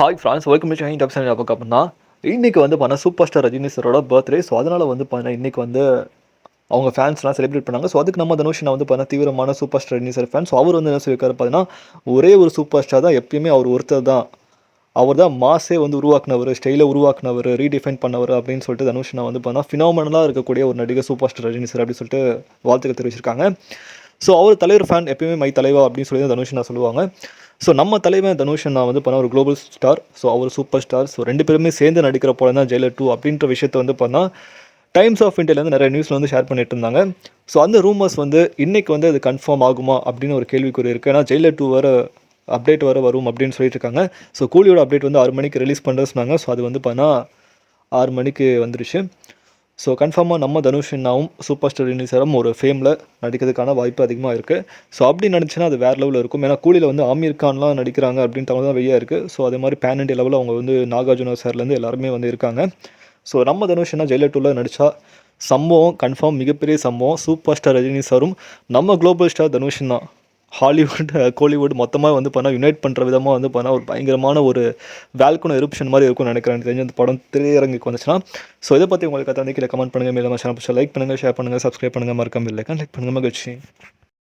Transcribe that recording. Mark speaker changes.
Speaker 1: Hi friends welcome to shine top channel பார்க்க அப்படின்னா இன்றைக்கி வந்து பண்ண சூப்பர் ஸ்டார் ரஜினி சாரோட பர்த்டே ஸோ அதனால் வந்து பண்ண இன்றைக்கி வந்து அவங்க ஃபேன்ஸ்லாம் செலிப்ரேட் பண்ணாங்க. ஸோ அதுக்கு நம்ம தனுஷ் நான் வந்து பண்ண தீவிரமான super star Rajini sir fan so அவர் வந்து என்ன சொல்லியிருக்காரு பார்த்தீங்கன்னா ஒரே ஒரு சூப்பர் ஸ்டார் தான் எப்பயுமே அவர் ஒருத்தர் தான். அவர் தான் மாஸே வந்து உருவாக்குனவர் ஸ்டைலை உருவாக்குனவர் ரீடிஃபைன் பண்ணவர் அப்படின்னு சொல்லிட்டு தனுஷ் நான் வந்து பண்ணால் ஃபினாமனலாக இருக்கக்கூடிய ஒரு நடிகர் சூப்பர் ஸ்டார் ரஜினி சார் அப்படின்னு சொல்லிட்டு வாழ்த்துக்கள் தெரிவிச்சிருக்காங்க. ஸோ அவர் தலைவர் ஃபேன் எப்பயுமே மை தலைவா அப்படின்னு சொல்லி தான் தனுஷ் நான் சொல்லுவாங்க. ஸோ நம்ம தலைவன் தனுஷ் நான் வந்து பண்ண ஒரு குளோபல் ஸ்டார் ஸோ அவர் சூப்பர் ஸ்டார் ஸோ ரெண்டு பேருமே சேர்ந்து நடிக்கிற போல தான் ஜெயிலர் டூ அப்படின்ற விஷயத்த வந்து பண்ணால் டைம்ஸ் ஆஃப் இந்தியாவிலேருந்து நிறைய நியூஸில் வந்து ஷேர் பண்ணிட்டு இருந்தாங்க. ஸோ அந்த ரூமர்ஸ் வந்து இன்றைக்கி வந்து அது கன்ஃபார்ம் ஆகுமா அப்படின்னு ஒரு கேள்விக்குறி இருக்குது ஏன்னா ஜெயிலர் டூ வர அப்டேட் வர வரும் அப்படின்னு சொல்லிட்டு இருக்காங்க. ஸோ கூலியோட அப்டேட் வந்து ஆறு மணிக்கு ரிலீஸ் பண்ணுறது சொன்னாங்க. ஸோ அது வந்து பண்ணால் ஆறு மணிக்கு வந்துருச்சு. ஸோ கன்ஃபார்மாக நம்ம தனுஷன்னாவும் சூப்பர் ஸ்டார் இனிசரம் ஒரு ஃபேமில் நடிக்கிறதுக்கான வாய்ப்பு அதிகமாக இருக்குது ஸோ அப்படி நடிச்சுன்னா அது வேறு லெவலில் இருக்கும். ஏன்னா கூலியில் வந்து ஆமீர் கான்லாம் நடிக்கிறாங்க அப்படின்றவங்க தான் வெளியாக இருக்குது ஸோ அதே மாதிரி பேன் இண்டியா லெவலில் அவங்க வந்து நாகார்ஜுனா சார்லேருந்து எல்லாருமே வந்து இருக்காங்க. ஸோ நம்ம தனுஷ்னா ஜெயிலர் டூவில் நடித்தா சம்பவம் கன்ஃபார்ம் மிகப்பெரிய சம்பவம். சூப்பர் ஸ்டார் ரஜினி சாரும் நம்ம குளோபல் ஸ்டார் தனுஷன் தான் ஹாலிவுட் கோலிவுட் மொத்தமாக வந்து பண்ணால் யுனைட் பண்ணுற விதமாக வந்து பண்ணால் ஒரு பயங்கரமான ஒரு வேல்குன எருப்ஷன் மாதிரி இருக்கும்னு நினைக்கிறேன். எனக்கு தெரிஞ்ச அந்த படம் திரையரங்குக்கு வந்துச்சுன்னா. ஸோ இதை பற்றி உங்களுக்கு கதை கீழே கமெண்ட் பண்ணுங்கள் மேலே சேனல் லைக் பண்ணுங்கள் ஷேர் பண்ணுங்கள் சப்ஸ்கிரைப் பண்ணுங்கள் மறக்காமல் இல்லை லைக் பண்ணுங்கள் மகிழ்ச்சி.